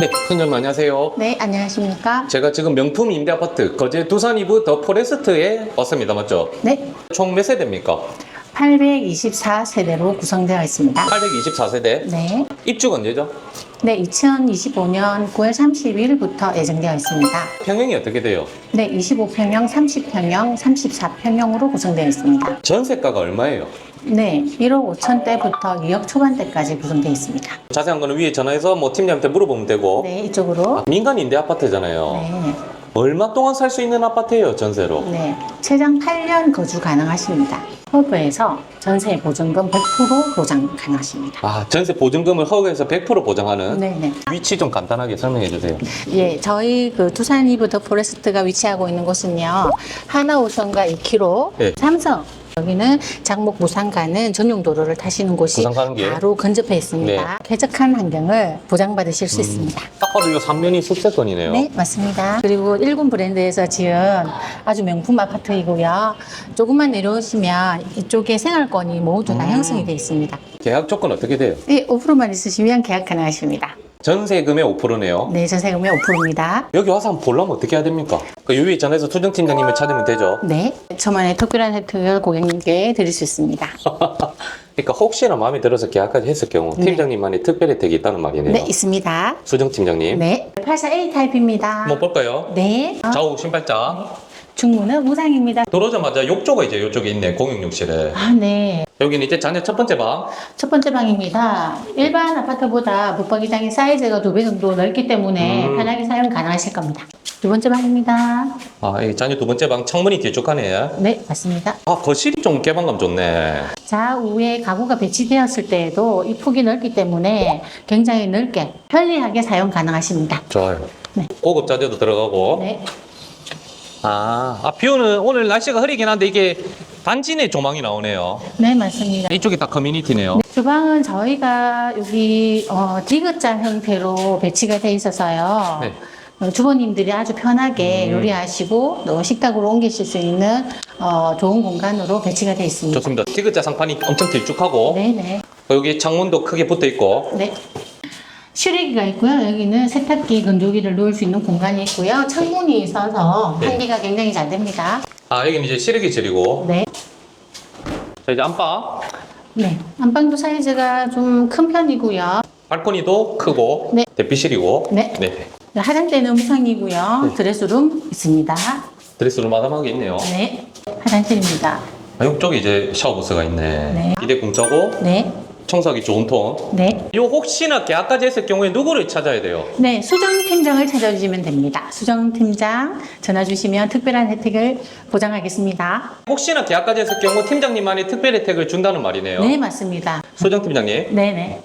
네, 선생님 안녕하세요. 네, 안녕하십니까? 제가 지금 명품 임대 아파트 거제 두산 이브 더 포레스트에 왔습니다. 맞죠? 네, 총 몇 세대입니까? 824세대로 구성되어 있습니다. 824세대. 네, 입주가 언제죠? 네, 2025년 9월 30일부터 예정되어 있습니다. 평형이 어떻게 돼요? 네, 25평형, 30평형, 34평형으로 구성되어 있습니다. 전세가가 얼마예요? 네, 1억 5천대부터 2억 초반대까지 구성되어 있습니다. 자세한 거는 위에 전화해서 뭐 팀장한테 물어보면 되고 네, 이쪽으로. 민간 임대 아파트잖아요. 네, 얼마 동안 살 수 있는 아파트예요, 전세로? 네, 최장 8년 거주 가능하십니다. 허브에서 전세 보증금 100% 보장 가능하십니다. 아, 전세 보증금을 허그에서 100% 보장하는 네, 네. 위치 좀 간단하게 설명해 주세요. 예, 저희 그 두산 이브 더 포레스트가 위치하고 있는 곳은요. 하나오션과 2km, 네. 삼성. 여기는 장목 부산 가는 전용 도로를 타시는 곳이 부산 가는 길? 바로 근접해 있습니다. 네. 음. 쾌적한 환경을 보장받으실 수 있습니다. 딱 봐도 이거 3면이 숙세권이네요. 네, 맞습니다. 그리고 일군 브랜드에서 지은 아주 명품 아파트이고요. 조금만 내려오시면 이쪽에 생활권이 모두 다 음. 형성이 되어 있습니다. 계약 조건 어떻게 돼요? 네, 5%만 있으시면 계약 가능하십니다. 전세금의 5%네요. 네, 전세금의 5%입니다. 여기 와서 한번 보려면 어떻게 해야 됩니까? 그 유위 전에서 투정팀장님을 찾으면 되죠. 네, 저만의 특별한 혜택을 고객님께 드릴 수 있습니다. 그러니까 혹시나 마음에 들어서 계약까지 했을 경우 네. 팀장님만의 특별 혜택이 있다는 말이네요. 네, 있습니다. 수정 팀장님. 네, 84A 타입입니다. 한번 볼까요? 네, 어, 좌우 신발장. 중문은 무상입니다. 들어오자마자 욕조가 이제 이쪽에 있네, 공용욕실에. 아, 네. 여기는 이제 자녀 첫 번째 방. 첫 번째 방입니다. 일반 아파트보다 붙박이장의 사이즈가 두 배 정도 넓기 때문에 음. 편하게 사용 가능하실 겁니다. 두 번째 방입니다. 아, 이 자녀 두 번째 방 창문이 길쭉하네. 네, 맞습니다. 아, 거실이 좀 개방감 좋네. 좌우에 가구가 배치되었을 때에도 이 폭이 넓기 때문에 굉장히 넓게 편리하게 사용 가능하십니다. 좋아요. 네. 고급 자재도 들어가고. 네, 아, 아, 비 오는 오늘 날씨가 흐리긴 한데 이게 단지 내 조망이 나오네요. 네, 맞습니다. 이쪽이 다 커뮤니티네요. 네, 주방은 저희가 여기 어, 디귿자 형태로 배치가 돼 있어서요. 네. 어, 주부님들이 아주 편하게 음. 요리하시고 또 식탁으로 옮기실 수 있는 어, 좋은 공간으로 배치가 돼 있습니다. 좋습니다. 디귿자 상판이 엄청 길쭉하고 네네. 여기 창문도 크게 붙어 있고 네. 실외기가 있고요. 여기는 세탁기, 건조기를 놓을 수 있는 공간이 있고요. 창문이 있어서 네. 환기가 굉장히 잘 됩니다. 아 여기는 이제 시르기 질이고 네. 자 이제 안방 네. 안방도 사이즈가 좀 큰 편이고요. 발코니도 크고 네. 대피실이고 네. 화장대는 무상이고요. 네. 드레스룸 있습니다. 드레스룸 마담하게 있네요. 네. 화장실입니다. 아, 이쪽에 이제 샤워부스가 있네. 네. 비대 공짜고 네. 청소하기 좋은 톤. 네. 요 혹시나 계약까지 했을 경우에 누구를 찾아야 돼요? 네, 수정 팀장을 찾아주시면 됩니다. 수정 팀장 전화 주시면 특별한 혜택을 보장하겠습니다. 혹시나 계약까지 했을 경우 팀장님만의 특별 혜택을 준다는 말이네요. 네, 맞습니다. 소정 팀장님 네, 네.